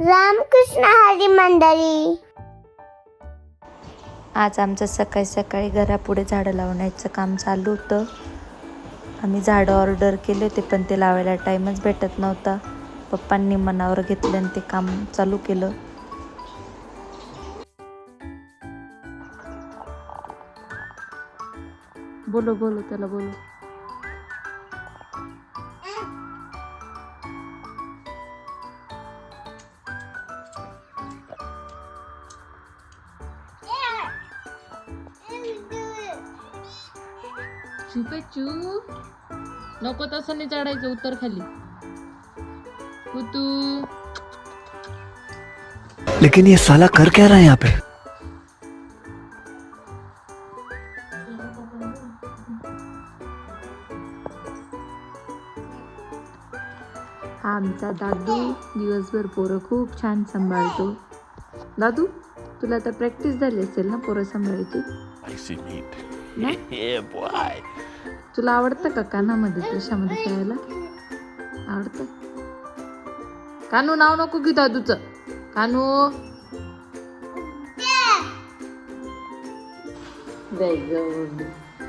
रामकृष्ण हरी मंडळी. आज आमचं सकाळी सकाळी घरापुढे झाडं लावण्याचं काम चालू होतं. आम्ही झाडं ऑर्डर केले होते पण ते लावायला टाईमच भेटत नव्हता. पप्पांनी मनावर घेतलं आणि ते काम चालू केलं. बोलो बोलो त्याला बोलो. चुपेचू नको तसं नाही चढायचं उत्तर खाली. कुतू लेकिन ये साला कर क्या रहा है यहाँ पे? हा आमचा दादू दिवसभर पोरं खूप छान सांभाळतो. दादू तुला आता प्रॅक्टिस झाली असेल ना पोरं सांभाळायची? Icy तुला आवडतं का कानामध्ये कशामध्ये खेळायला? आवडतं? कानू नाव नको की दादूचं. कानू.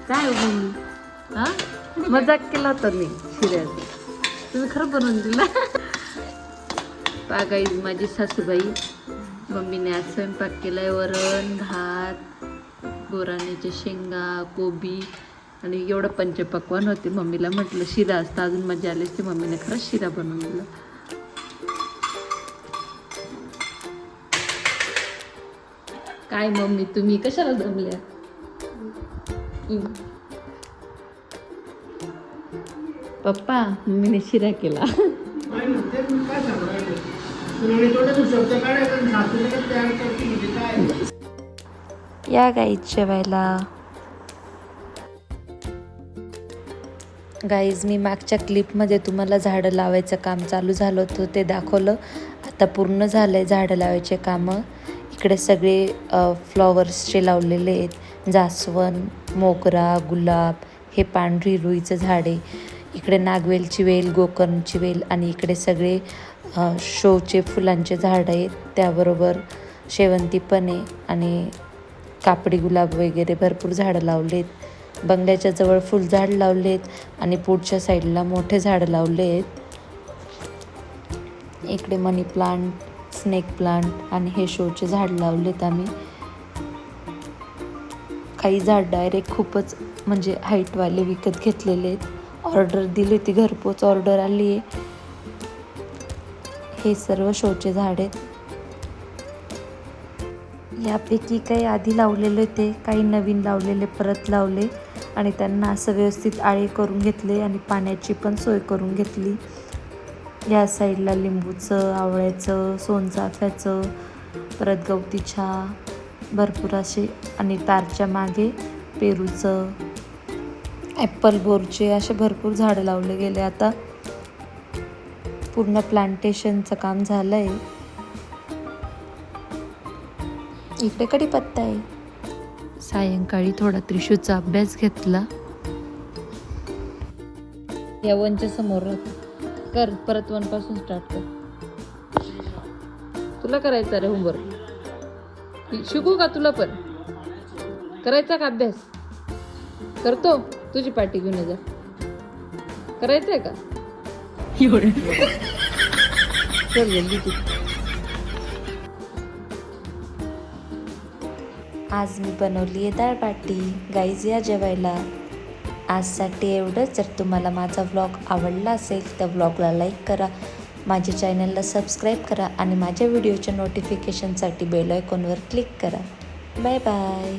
काय हा? मजाक केला होता मी शिऱ्याचा तुम्ही खरं बनवून दिला. बागाई माझी सासूबाई. मम्मीने आज स्वयंपाक केलाय वरण भात गोराण्याच्या शेंगा कोबी. आणि एवढं पंचपक्वान होते. मम्मीला म्हटलं शिरा असता अजून मजा आली असते. मम्मीने खरंच शिरा बनवून दिला काय मम्मी तुम्ही कशाला जमल्या. पप्पा मम्मीने शिरा केला. या गाईच जेवायला. गाईज मी मागच्या क्लिपमध्ये तुम्हाला झाडं लावायचं काम चालू झालं होतं ते दाखवलं. आता पूर्ण झालं आहे झाडं लावायचे कामं. इकडे सगळे फ्लॉवर्सचे लावलेले आहेत. जास्वंद मोगरा गुलाब हे पांढरी रुईचं झाड आहे. इकडे नागवेलची वेल गोकर्णची वेल आणि इकडे सगळे शोचे फुलांचे झाडं आहेत. त्याबरोबर शेवंती पण आहे आणि कापडी गुलाब वगैरे भरपूर झाडं लावलेत. बंगल्याच्या जवळ फुलझाड लावलेत आणि पुढच्या साईडला मोठे झाड लावले आहेत इकडे मनी प्लांट स्नेक प्लांट आणि हे शोचे झाड लावलेत आम्ही. काही झाड डायरेक्ट खूपच म्हणजे हाईटवाले विकत घेतलेले आहेत ऑर्डर दिली होती घरपोच ऑर्डर आली आहे. हे सर्व शोचे झाड आहेत. यापैकी काही आधी लावलेले होते काही नवीन लावलेले परत लावले. आणि त्यांना असं व्यवस्थित आळे करून घेतले आणि पाण्याची पण सोय करून घेतली. या साईडला लिंबूचं आवळ्याचं सोनचाफ्याचं परत गवती चहा भरपूर असे आणि तारच्या मागे पेरूचं ॲपल बोरचे असे भरपूर झाडं लावले गेले. आता पूर्ण प्लांटेशनचं काम झालं आहे इकडे कढीपत्ता आहे. सायंकाळी थोडा त्रिशूचा अभ्यास घेतला. या वनच्या समोर राहतो कर परत वनपासून स्टार्ट कर. तुला करायचा रे होमवर्क शिकू का तुला पण? करायचा का अभ्यास? करतो. तुझी पाठी घेऊन जा. करायचंय का? चल जल्दी तू. आज मी बनवली आहे दाळबाटी गाईज या जेवायला. आजसाठी एवढंच. जर तुम्हाला माझा व्लॉग आवडला असेल तर व्लॉगला लाईक करा. माझ्या चॅनलला सबस्क्राईब करा आणि माझ्या व्हिडिओच्या नोटिफिकेशनसाठी बेल आयकॉनवर क्लिक करा. Bye bye